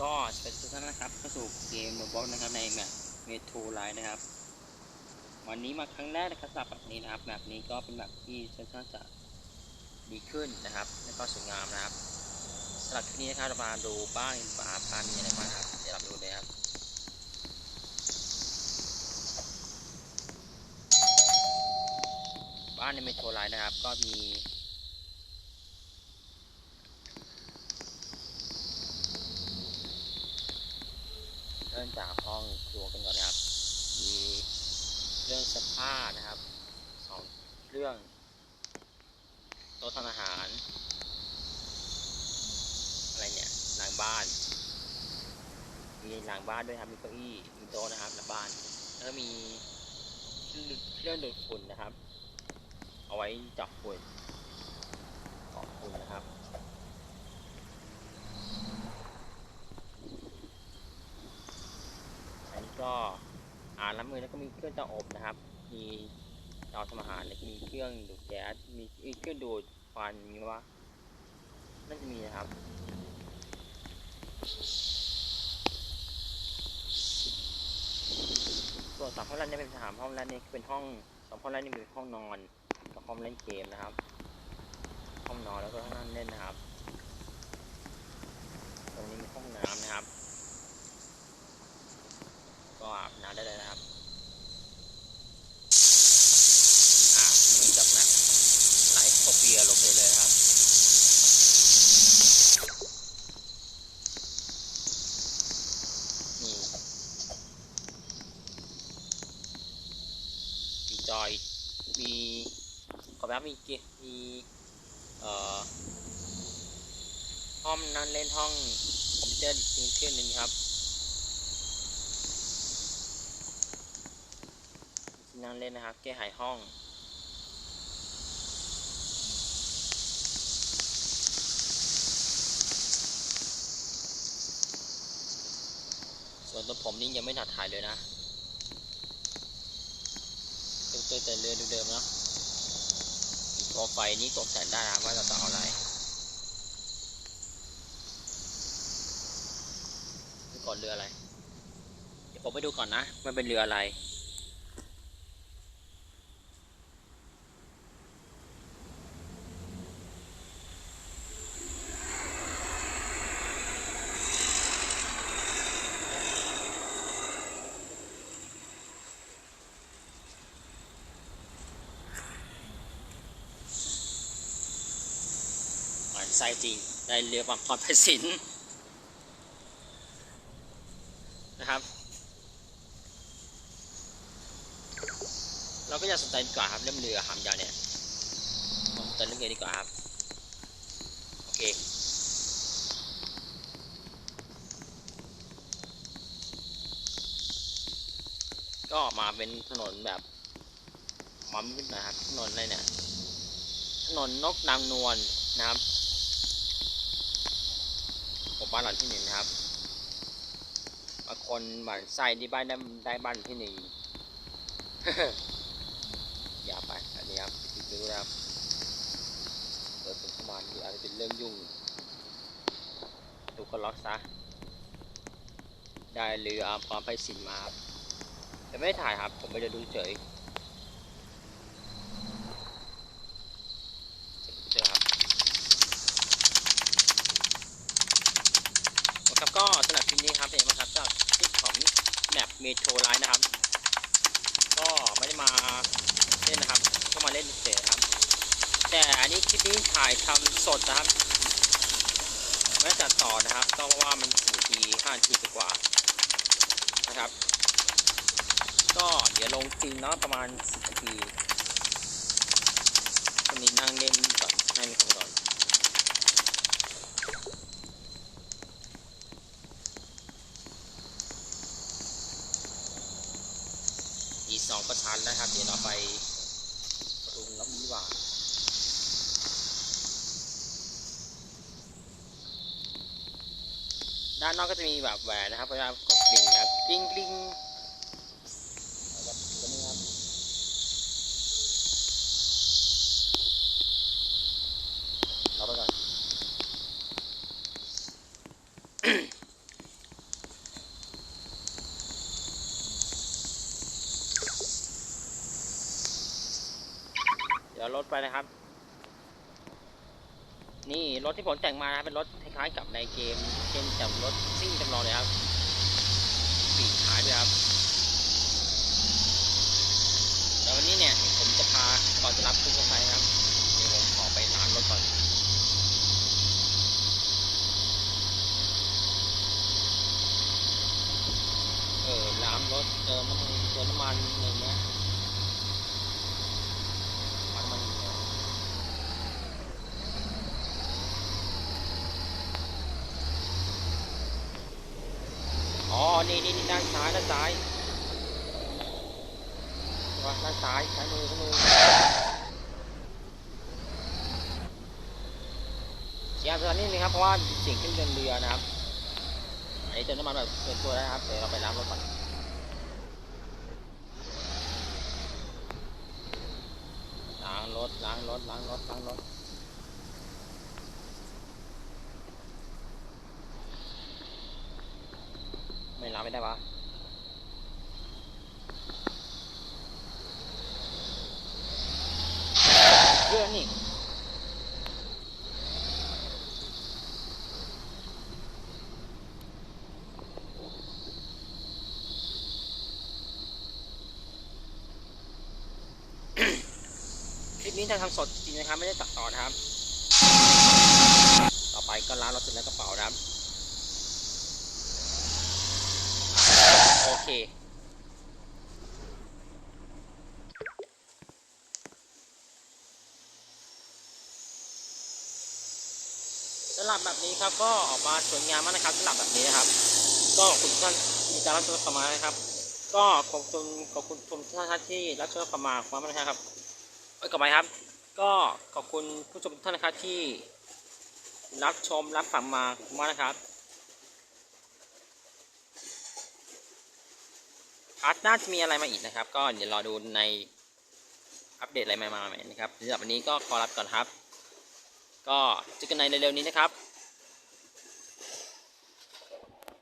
ก็สวัสดีทุกท่านนะครับเข้าสู่เกมโรบอทนะครับในแมปเมโทรไลน์นะครับ วันนี้มาครั้งแรกนะครับสำหรับแบบนี้นะครับแมปนี้ก็เป็นแมปที่ค่อนข้างจะดีขึ้นนะครับ และก็สวยงามนะครับสำหรับคลิปนี้นะครับเรามาดูบ้านฝาบ้านมีอะไรบ้างครับเดี๋ยวเราดูเลยครับบ้านในเมโทรไลน์นะครับ ก็มี เริ่มจากห้องครัวกันก่อนนะครับมีเรื่องเสื้อผ้านะครับสองเรื่องโต๊ะทำอาหาร อะไรเนี่ยหลังบ้าน มีหลังบ้านด้วยครับมีเก้าอี้มีโต๊ะนะครับหลังบ้าน แล้วมีเครื่องดูดฝุ่นนะครับ เอาไว้จับฝุ่นเกาะฝุ่นนะครับ อันนี้ ก็อ่านล้างมือแล้วก็มีเครื่องเตาอบนะครับ มีเตาทำอาหารแล้วก็มีเครื่องดูดแก๊สมีเครื่องดูดควันมีไหมวะน่าจะมีนะครับส่วนสามห้องแรกนี่เป็นสามห้องแรกนี่เป็นห้องสองห้องแรกนี่เป็นห้องนอนกับห้องเล่นเกมนะครับ ห้องนอนแล้วก็ห้องนั่งเล่นนะครับ ตรงนี้เป็นห้องน้ำนะครับ ก็อาบน้ำได้เลยนะครับอ่าเหมือนกับแบบไลฟ์โคเปียลงไปเลยครับ นี่มีจอยมีขอแบบมีเกมมีเอ่อห้องนั่งเล่นห้องคอมพิวเตอร์อีกเครื่องหนึงครับ นั่งเล่นนะครับ แก้ไขห้องส่วนตัวผมนี่ยังไม่หนัดถ่ายเลยนะเติมเติมแต่เรือเดิมๆเนาะตัวไฟนี้ตกแต่งได้นะว่าเราจะเอาอะไรก่อนเรืออะไร เดี๋ยวผมไปดูก่อนนะมันเป็นเรืออะไร หวาน ไส้จริง ได้เรือบังพรพสินนะครับ เราก็จะสนใจดีกว่าครับเรื่องเรือหามยาวเนี่ยสนใจเรื่องเรือดีกว่าครับ โอเคก็ออกมาเป็นถนนแบบมัมขึ้นนะครับถนนอะไรเนี่ยถนนนกนางนวลนะครับ บ้านหลังที่หนึ่งนะครับบางคนหมั่นไส้ที่บ้านได้ได้บ้านที่หนึ่งอย่าไปอันนี้ครับติดดูนะครับเปิดเป็นเข้ามาดูอาจจะเป็นเรื่องยุ่งดูก็ล็อกซะได้เรืออาความไพสินมาครับแต่ไม่ได้ถ่ายครับ ผมไม่ได้ดูเฉย เจอครับนะครับ ก็สำหรับคลิปนี้ครับเป็นไงบ้างครับจาคลิปของแมปเมโทรไลน์นะครับ ก็ไม่ได้มาเล่นนะครับ ก็มาเล่นเฉยครับ แต่อันนี้คลิปนี้ถ่ายทำสดนะครับไม่ได้จัดต่อนะครับ ก็เพราะว่ามันสี่ทีห้าทีกว่านะครับ ก็เดี๋ยวลงจริงเนาะประมาณสิบนาทีวันนี้นั่งเล่นก่อนนั่งเล่นก่อนอี กสองประชันนะครับ เดี๋ยวเราไปปรุงแล้วมีหวานด้านนอกก็จะมีแบบแหวนนะครับเวลากดกริ่งนะกริ๊งกริ๊งแบบตัวนี้ครับรอไปก่อน เดี๋ยวรถไปนะครับ นี่รถที่ผมแต่งมานะครับเป็นรถคล้ายๆกับในเกมเช่นจำรถซิ่งจำลองเลยครับปีกท้ายด้วยครับแล้ววันนี้เนี่ยผมจะพาก่อนจะรับคุณผู้ชมครับเดี๋ยวผมขอไปล้างรถก่อนเออล้างรถเติมน้ำมันเติมน้ำมันอะไรเงี้ยน้ำมันเยอะอ๋อ นี่นี่นี่ด้านซ้ายด้านซ้ายว่าด้านซ้ายซ้ายมือซ้ายมือเสียงตัวนี้นึงครับเพราะว่าเสียงขึ้นเดินเรือนะครับอันนี้เติมน้ำมันแบบเป็นตัวนะครับเดี๋ยวเราไปล้างรถก่อนล้างรถล้างรถล้างรถล้างรถ ได้ปะเรื่องนี่คลิปนี้จะทำสดจริงนะครับ ไม่ได้ตัดต่อนะครับ ต่อไปก็ล้างรถเสร็จแล้วกระเป๋านะครับ โอเคสำหรับแบบนี้ครับก็ออกมาสวยงามมากนะครับสำหรับแบบนี้นะครับ ก็ขอบคุณท่านที่ติดตามรับชมเข้ามานะครับ ก็ขอบคุณขอบคุณทุกท่านที่รับชมเข้ามาคุณมากนะครับเอ้กลับไปครับ ก็ขอบคุณผู้ชมทุกท่านนะครับที่รับชมรับฟังมาคุณมากนะครับ อาร์ทหน้าจะมีอะไรมาอีกนะครับ ก็เดี๋ยวรอดูในอัปเดตอะไรใหม่ๆนะครับสำหรับวันนี้ก็ขอรับก่อนครับ ก็เจอกันในเร็วๆนี้นะครับ